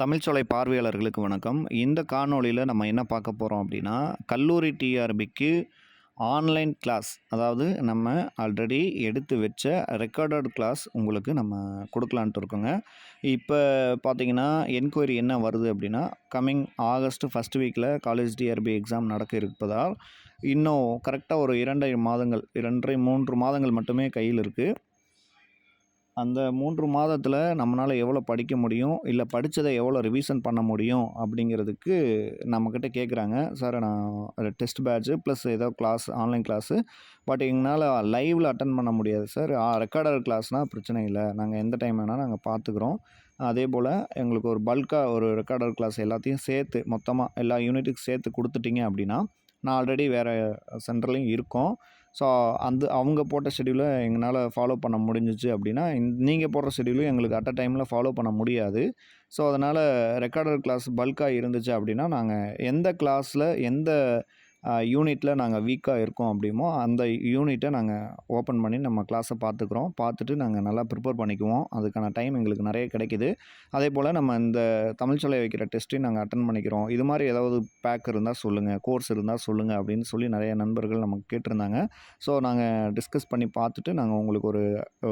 தமிழ்ச்சோலை பார்வையாளர்களுக்கு வணக்கம். இந்த காணொளியில் நம்ம என்ன பார்க்க போகிறோம் அப்படின்னா கல்லூரி டிஆர்பிக்கு ஆன்லைன் கிளாஸ் அதாவது நம்ம ஆல்ரெடி எடுத்து வச்ச ரெக்கார்டட் கிளாஸ் உங்களுக்கு நம்ம கொடுக்கலான்ட்டு இருக்கோங்க. இப்போ பார்த்தீங்கன்னா என்கொயரி என்ன வருது அப்படின்னா கம்மிங் ஆகஸ்ட் ஃபஸ்ட் வீக்கில் காலேஜ் டிஆர்பி எக்ஸாம் நடக்க இருப்பதால் இன்னும் கரெக்டாக ஒரு இரண்டரை மாதங்கள் இரண்டரை மூன்று மாதங்கள் மட்டுமே கையில் இருக்குது அந்த மூன்று மாதத்தில் நம்மளால் எவ்வளோ படிக்க முடியும்? இல்லை படித்ததை எவ்வளோ ரிவிஷன் பண்ண முடியும்? அப்படிங்கிறதுக்கு நம்மக்கிட்ட கேட்குறாங்க சார் நான் டெஸ்ட் பேட்ச்சு ப்ளஸ் ஏதோ கிளாஸ் ஆன்லைன் கிளாஸு பட் எங்களால் லைவில் அட்டன் பண்ண முடியாது சார். ரெக்கார்டர் கிளாஸ்னால் பிரச்சனை இல்லை. நாங்கள் எந்த டைம் வேணால் நாங்கள் பார்த்துக்குறோம் அதே போல் எங்களுக்கு ஒரு பல்காக ஒரு ரெக்கார்டர் கிளாஸ் எல்லாத்தையும் சேர்த்து மொத்தமாக எல்லா யூனிட்டுக்கு சேர்த்து கொடுத்துட்டீங்க அப்படின்னா நான் ஆல்ரெடி வேறு சென்டர்லேயும் இருக்கோம். ஸோ அந்த அவங்க போட்ட ஷெடியூலை எங்களால் ஃபாலோ பண்ண முடிஞ்சிச்சு அப்படின்னா நீங்கள் போடுற ஷெடியூலும் எங்களுக்கு அட் அ டைமில் ஃபாலோ பண்ண முடியாது. ஸோ அதனால் ரெக்கார்டர் கிளாஸ் பல்காக இருந்துச்சு அப்படின்னா நாங்கள் எந்த கிளாஸில் எந்த யூனிட்டில் நாங்கள் வீக்காக இருக்கோம் அப்படிமோ அந்த யூனிட்டை நாங்கள் ஓப்பன் பண்ணி நம்ம கிளாஸை பார்த்துக்குறோம் பார்த்துட்டு நாங்கள் நல்லா ப்ரிப்பேர் பண்ணிக்குவோம். அதுக்கான டைம் எங்களுக்கு நிறைய கிடைக்குது. அதே போல் நம்ம இந்த தமிழ் சொல்லை வைக்கிற டெஸ்ட்டையும் நாங்கள் அட்டன் பண்ணிக்கிறோம். இது மாதிரி ஏதாவது பேக் இருந்தால் சொல்லுங்கள் கோர்ஸ் இருந்தால் சொல்லுங்கள் அப்படின்னு சொல்லி நிறைய நண்பர்கள் நமக்கு கேட்டிருந்தாங்க. ஸோ நாங்கள் டிஸ்கஸ் பண்ணி பார்த்துட்டு நாங்கள் உங்களுக்கு ஒரு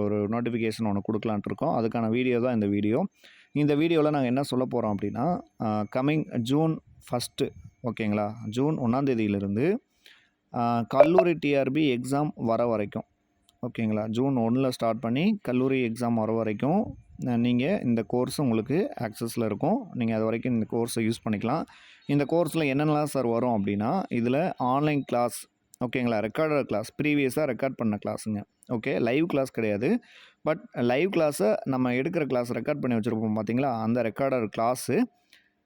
ஒரு நோட்டிஃபிகேஷன் ஒன்று கொடுக்கலான்ட்டு இருக்கோம். அதுக்கான வீடியோ தான் இந்த வீடியோ இந்த வீடியோவில் நாங்கள் என்ன சொல்ல போகிறோம் அப்படின்னா கம்மிங் ஜூன் ஃபஸ்ட்டு ஓகேங்களா? ஜூன் ஒன்றாந்தேதியிலிருந்து கல்லூரி டிஆர்பி எக்ஸாம் வர வரைக்கும். ஓகேங்களா? ஜூன் ஒன்றில் ஸ்டார்ட் பண்ணி கல்லூரி எக்ஸாம் வர வரைக்கும் நீங்கள் இந்த கோர்ஸ் உங்களுக்கு ஆக்சஸில் இருக்கும். நீங்கள் அது வரைக்கும் இந்த கோர்ஸை யூஸ் பண்ணிக்கலாம். இந்த கோர்ஸில் என்னென்னலாம் சார் வரும் அப்படின்னா இதில் ஆன்லைன் கிளாஸ் ஓகேங்களா? ரெக்கார்டர் கிளாஸ் ப்ரீவியஸாக ரெக்கார்ட் பண்ண கிளாஸுங்க ஓகே? லைவ் கிளாஸ் கிடையாது. பட் லைவ் கிளாஸை நம்ம எடுக்கிற கிளாஸ் ரெக்கார்ட் பண்ணி வச்சுருப்போம் பார்த்தீங்களா அந்த ரெக்கார்டர் கிளாஸு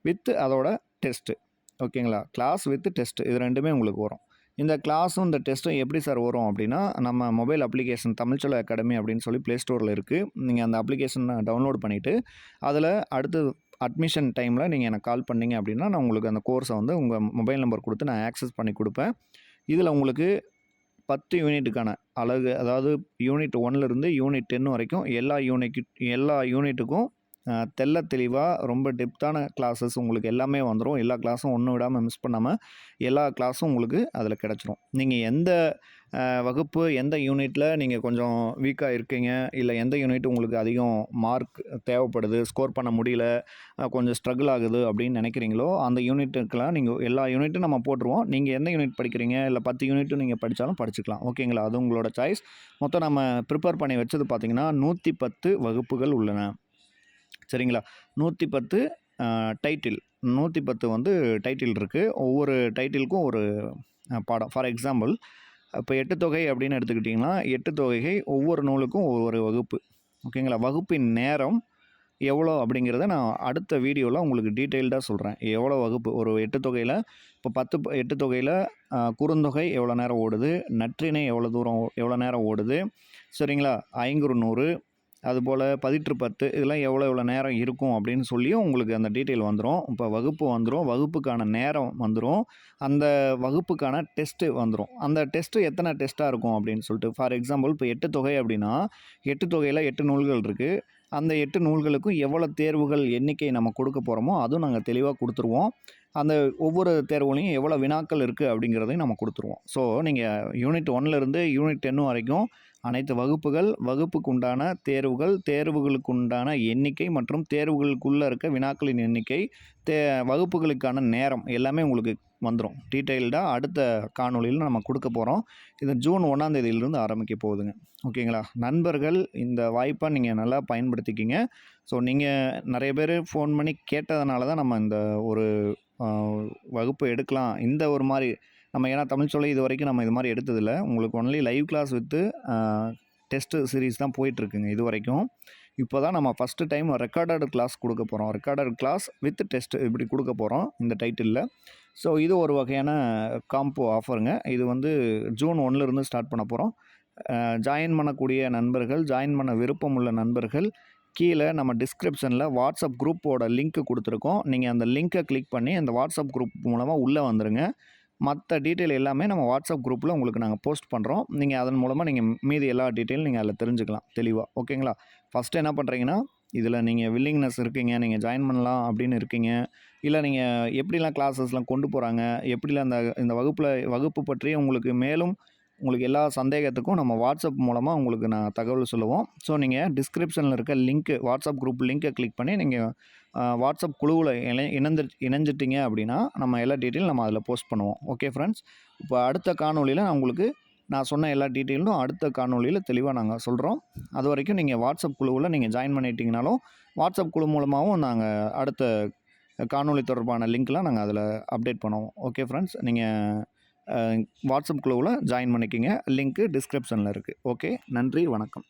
வித் அதோட டெஸ்ட்டு ஓகேங்களா? கிளாஸ் வித் டெஸ்ட் இது ரெண்டுமே உங்களுக்கு வரும். இந்த கிளாஸும் இந்த டெஸ்ட்டும் எப்படி சார் வரும் அப்படின்னா நம்ம மொபைல் அப்ளிகேஷன் தமிழ்ச்சொல அகாடமி அப்படின்னு சொல்லி ப்ளே ஸ்டோரில் இருக்குது நீங்கள் அந்த அப்ளிகேஷனை டவுன்லோட் பண்ணிவிட்டு அதில் அடுத்து அட்மிஷன் டைமில் நீங்கள் எனக்கு கால் பண்ணிங்க அப்படின்னா நான் உங்களுக்கு அந்த கோர்ஸை வந்து உங்கள் மொபைல் நம்பர் கொடுத்து நான் ஆக்சஸ் பண்ணி கொடுப்பேன். இதில் உங்களுக்கு பத்து யூனிட்டுக்கான அழகு அதாவது யூனிட் ஒன்லேருந்து யூனிட் டென் வரைக்கும் எல்லா யூனிட் எல்லா யூனிட்டுக்கும் தெள்ள தெளிவாக ரொம்ப டெப்த்தான கிளாஸஸ் உங்களுக்கு எல்லாமே வந்துடும் எல்லா கிளாஸும் ஒன்று விடாமல் மிஸ் பண்ணாமல் எல்லா கிளாஸும் உங்களுக்கு அதில் கிடச்சிரும். நீங்கள் எந்த வகுப்பு எந்த யூனிட்டில் நீங்கள் கொஞ்சம் வீக்காக இருக்கீங்க இல்லை எந்த யூனிட் உங்களுக்கு அதிகம் மார்க் தேவைப்படுது ஸ்கோர் பண்ண முடியல கொஞ்சம் ஸ்ட்ரகிள் ஆகுது அப்படின்னு நினைக்கிறீங்களோ அந்த யூனிட்டுக்கெலாம் நீங்கள் எல்லா யூனிட்டும் நம்ம போட்டுருவோம். நீங்கள் எந்த யூனிட் படிக்கிறீங்க இல்லை பத்து யூனிட்டும் நீங்கள் படித்தாலும் படிச்சுக்கலாம். ஓகேங்களா அது உங்களோட சாய்ஸ் மொத்தம் நம்ம ப்ரிப்பேர் பண்ணி வச்சது பார்த்திங்கன்னா நூற்றி பத்து வகுப்புகள் உள்ளன. சரிங்களா? நூற்றி பத்து டைட்டில் நூற்றி பத்து வந்து டைட்டில் இருக்குது ஒவ்வொரு டைட்டிலுக்கும் ஒரு பாடம். ஃபார் எக்ஸாம்பிள் இப்போ எட்டு தொகை அப்படின்னு எடுத்துக்கிட்டிங்கன்னா எட்டு தொகைகை ஒவ்வொரு நூலுக்கும் ஒவ்வொரு வகுப்பு. ஓகேங்களா? வகுப்பின் நேரம் எவ்வளோ அப்படிங்கிறத நான் அடுத்த வீடியோவில் உங்களுக்கு டீட்டெயில்டாக சொல்கிறேன் எவ்வளோ வகுப்பு? ஒரு எட்டு தொகையில் இப்போ பத்து எட்டு தொகையில் குறுந்தொகை எவ்வளோ நேரம் ஓடுது? நற்றினை எவ்வளோ தூரம் எவ்வளோ நேரம் ஓடுது? சரிங்களா? ஐங்குறு நூறு அதுபோல் பதிற்று பத்து இதெல்லாம் எவ்வளோ எவ்வளோ நேரம் இருக்கும் அப்படின்னு சொல்லியும் உங்களுக்கு அந்த டீட்டெயில் வந்துடும் இப்போ வகுப்பு வந்துடும் வகுப்புக்கான நேரம் வந்துடும் அந்த வகுப்புக்கான டெஸ்ட்டு வந்துடும் அந்த டெஸ்ட்டு எத்தனை டெஸ்ட்டாக இருக்கும் அப்படின்னு சொல்லிட்டு ஃபார் எக்ஸாம்பிள் இப்போ எட்டு தொகை அப்படின்னா எட்டு தொகையில் எட்டு நூல்கள் இருக்குது அந்த எட்டு நூல்களுக்கும் எவ்வளோ தேர்வுகள் எண்ணிக்கை நம்ம கொடுக்க போகிறோமோ அதுவும் நாங்கள் தெளிவாக கொடுத்துருவோம். அந்த ஒவ்வொரு தேர்வுலையும் எவ்வளோ வினாக்கள் இருக்குது அப்படிங்கிறதையும் நம்ம கொடுத்துருவோம். ஸோ நீங்கள் யூனிட் ஒன்லேருந்து யூனிட் டென்னு வரைக்கும் அனைத்து வகுப்புகள் வகுப்புக்கு உண்டான தேர்வுகள் தேர்வுகளுக்கு உண்டான எண்ணிக்கை மற்றும் தேர்வுகளுக்குள்ளே இருக்க வினாக்களின் எண்ணிக்கை தே வகுப்புகளுக்கான நேரம் எல்லாமே உங்களுக்கு வந்துடும் டீட்டெயில்டாக அடுத்த காணொலியில் நம்ம கொடுக்க போகிறோம் இது ஜூன் ஒன்றாந்தேதியிலிருந்து ஆரம்பிக்க போகுதுங்க. ஓகேங்களா? நண்பர்கள் இந்த வாய்ப்பை நீங்கள் நல்லா பயன்படுத்திக்கிங்க. ஸோ நீங்கள் நிறைய பேர் ஃபோன் பண்ணி கேட்டதுனால தான் நம்ம இந்த ஒரு வகுப்பு எடுக்கலாம். இந்த ஒரு மாதிரி நம்ம ஏன்னா தமிழ் சொல்ல இது வரைக்கும் நம்ம இது மாதிரி எடுத்ததில்ல. உங்களுக்கு only live class with test series தான் போயிட்டுருக்குங்க இது வரைக்கும். இப்போ தான் நம்ம ஃபஸ்ட்டு டைம் ரெக்கார்டட் கிளாஸ் கொடுக்க போகிறோம் ரெக்கார்டட் கிளாஸ் வித் டெஸ்ட் இப்படி கொடுக்க போகிறோம் இந்த டைட்டிலில் ஸோ இது ஒரு வகையான காம்போ ஆஃபருங்க இது வந்து ஜூன் ஒன்லேருந்து ஸ்டார்ட் பண்ண போகிறோம் ஜாயின் பண்ணக்கூடிய நண்பர்கள் ஜாயின் பண்ண விருப்பம் உள்ள நண்பர்கள் கீழே நம்ம டிஸ்கிரிப்ஷனில் வாட்ஸ்அப் குரூப்போட லிங்க்கு கொடுத்துருக்கோம். நீங்கள் அந்த லிங்க்கை கிளிக் பண்ணி அந்த வாட்ஸ்அப் குரூப் மூலமாக உள்ளே வந்துடுங்க மற்ற டீட்டெயில் எல்லாமே நம்ம வாட்ஸ்அப் குரூப்பில் உங்களுக்கு நாங்கள் போஸ்ட் பண்ணுறோம் நீங்கள் அதன் மூலமாக நீங்கள் மீதி எல்லா டீட்டெயிலும் நீங்கள் அதில் தெரிஞ்சுக்கலாம் தெளிவாக ஓகேங்களா ஃபஸ்ட்டு என்ன பண்ணுறீங்கன்னா இதில் நீங்கள் வில்லிங்னஸ் இருக்கீங்க நீங்கள் ஜாயின் பண்ணலாம் அப்படின்னு இருக்கீங்க. இல்லை நீங்கள் எப்படிலாம் கிளாஸஸ்லாம் கொண்டு போகிறாங்க எப்படிலாம் அந்த இந்த வகுப்பில் வகுப்பு பற்றி உங்களுக்கு மேலும் உங்களுக்கு எல்லா சந்தேகத்துக்கும் நம்ம வாட்ஸ்அப் மூலமாக உங்களுக்கு நான் தகவல் சொல்லுவோம். ஸோ நீங்கள் டிஸ்கிரிப்ஷனில் இருக்க லிங்க்கு வாட்ஸ்அப் குரூப் லிங்க்கை கிளிக் பண்ணி நீங்கள் வாட்ஸ்அப் குழுவில் இணை இணைந்து இணைஞ்சிட்டிங்க அப்படின்னா நம்ம எல்லா டீட்டெயிலும் நம்ம அதில் போஸ்ட் பண்ணுவோம். ஓகே ஃப்ரெண்ட்ஸ் இப்போ அடுத்த காணொலியில் நான் உங்களுக்கு நான் சொன்ன எல்லா டீட்டெயிலும் அடுத்த காணொலியில் தெளிவாக நாங்கள் சொல்கிறோம் அது வரைக்கும் நீங்கள் வாட்ஸ்அப் குழுவில் நீங்கள் ஜாயின் பண்ணிட்டீங்கனாலும் வாட்ஸ்அப் குழு மூலமாகவும் நாங்கள் அடுத்த காணொலி தொடர்பான லிங்க்லாம் நாங்கள் அதில் அப்டேட் பண்ணுவோம். ஓகே ஃப்ரெண்ட்ஸ் நீங்கள் வாட்ஸ்அப் குழுவில் ஜாயின் பண்ணிக்கிங்க. லிங்க்கு டிஸ்கிரிப்ஷனில் இருக்குது ஓகே? நன்றி வணக்கம்.